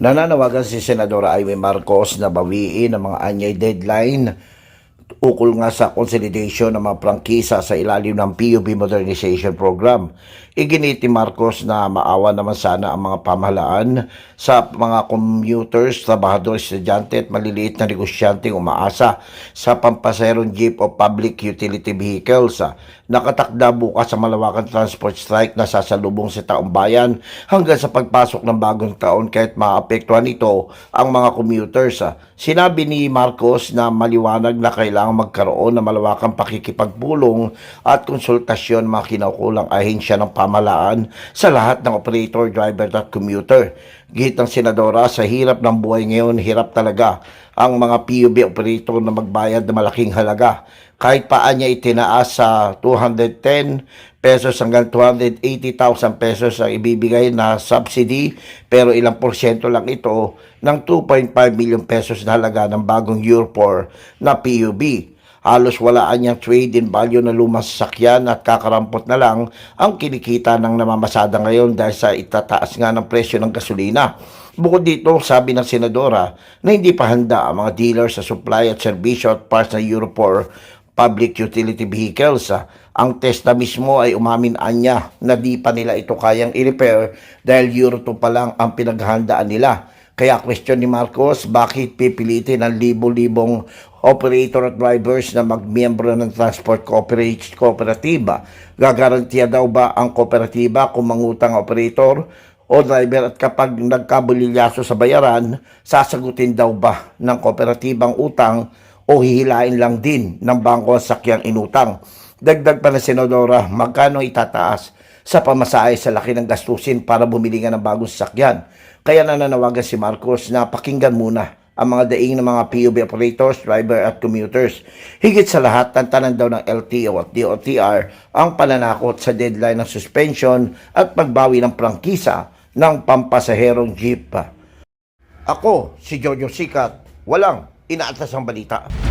Nananawagan si Senadora Amy Marcos na bawiin ang mga anyay deadline ukol nga sa consolidation ng mga prangkisa sa ilalim ng PUB Modernization Program. Iginit ni Marcos na maawa naman sana ang mga pamahalaan sa mga commuters, trabahador, estudyante at maliliit na negosyanteng umaasa sa pampaserong jeep o public utility vehicles. Nakatakda bukas sa malawakan transport strike na sasalubong sa taong bayan hanggang sa pagpasok ng bagong taon kahit maapektuhan ito ang mga commuters. Sinabi ni Marcos na maliwanag na kailangan magkaroon ng malawakang pakikipagpulong at konsultasyon mga kinaukulang ahensya ng pamalaan sa lahat ng operator, driver at commuter. Gihit ng senadora, sa hirap ng buhay ngayon, hirap talaga ang mga PUB operator na magbayad ng malaking halaga. Kahit paan niya itinaas sa 210 pesos hanggang 280,000 pesos ang ibibigay na subsidy pero ilang porsyento lang ito ng 2.5 million pesos na halaga ng bagong Euro 4 na PUB. Halos walaan niyang trade in value na lumang sasakyan at kakarampot na lang ang kinikita ng namamasada ngayon dahil sa itataas nga ng presyo ng gasolina. Bukod dito, sabi ng senadora na hindi pa handa ang mga dealer sa supply at serbisyo at parts ng Euro 4 public utility vehicles. Ang testa mismo ay umamin anya na di pa nila ito kayang i-repair dahil Euro 2 pa lang ang pinaghahandaan nila. Kaya question ni Marcos, bakit pipilitin ang libo-libong operator at drivers na magmiyembro ng transport kooperatiba? Gagarantiya daw ba ang kooperatiba kung mangutang ang operator o driver at kapag nagkabulilyaso sa bayaran, sasagutin daw ba ng kooperatibang utang o hihilain lang din ng bangko ang sakyang inutang. Dagdag pa na Senadora, magkano itataas sa pamasahe sa laki ng gastusin para bumili nga ng bagong sasakyan. Kaya nananawagan si Marcos na pakinggan muna ang mga daing ng mga PUB operators, driver at commuters. Higit sa lahat, tantanan daw ng LTO at DOTR ang pananakot sa deadline ng suspension at pagbawi ng prangkisa ng pampasaherong jeep. Ako, si Jojo Sikat, walang inaatas ang balita.